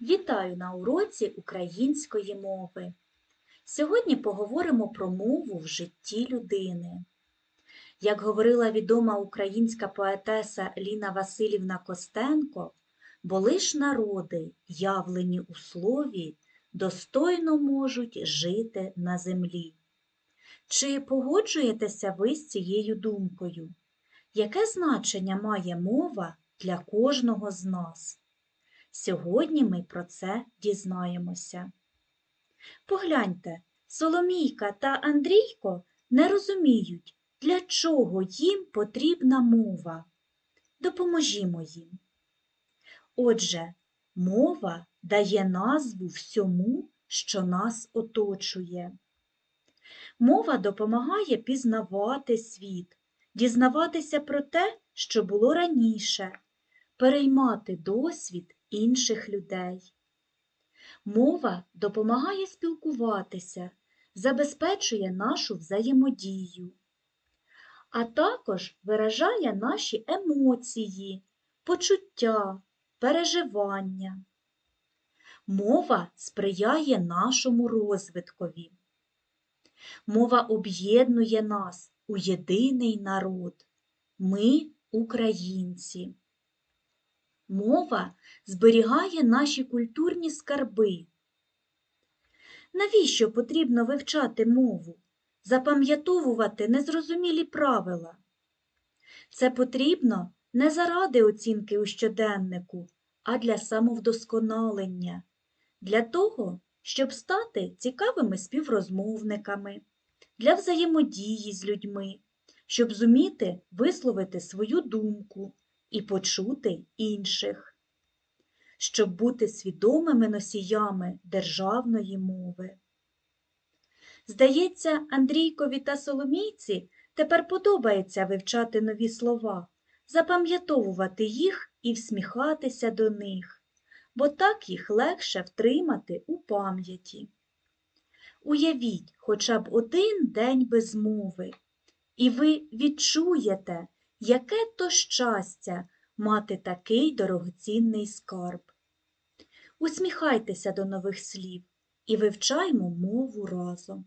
Вітаю на уроці української мови. Сьогодні поговоримо про мову в житті людини. Як говорила відома українська поетеса Ліна Василівна Костенко, були ж народи, явлені у слові, достойно можуть жити на землі. Чи погоджуєтеся ви з цією думкою? Яке значення має мова для кожного з нас? Сьогодні ми про це дізнаємося. Погляньте, Соломійка та Андрійко не розуміють, для чого їм потрібна мова. Допоможімо їм. Отже, мова дає назву всьому, що нас оточує. Мова допомагає пізнавати світ, дізнаватися про те, що було раніше, переймати досвід інших людей. Мова допомагає спілкуватися, забезпечує нашу взаємодію, а також виражає наші емоції, почуття, переживання. Мова сприяє нашому розвиткові. Мова об'єднує нас у єдиний народ. Ми українці. Мова зберігає наші культурні скарби. Навіщо потрібно вивчати мову, запам'ятовувати незрозумілі правила? Це потрібно не заради оцінки у щоденнику, а для самовдосконалення, для того, щоб стати цікавими співрозмовниками, для взаємодії з людьми, щоб зуміти висловити свою думку і почути інших, щоб бути свідомими носіями державної мови. Здається, Андрійкові та Соломійці тепер подобається вивчати нові слова, запам'ятовувати їх і всміхатися до них, бо так їх легше втримати у пам'яті. Уявіть хоча б один день без мови, і ви відчуєте, яке то щастя мати такий дорогоцінний скарб. Усміхайтеся до нових слів і вивчаймо мову разом.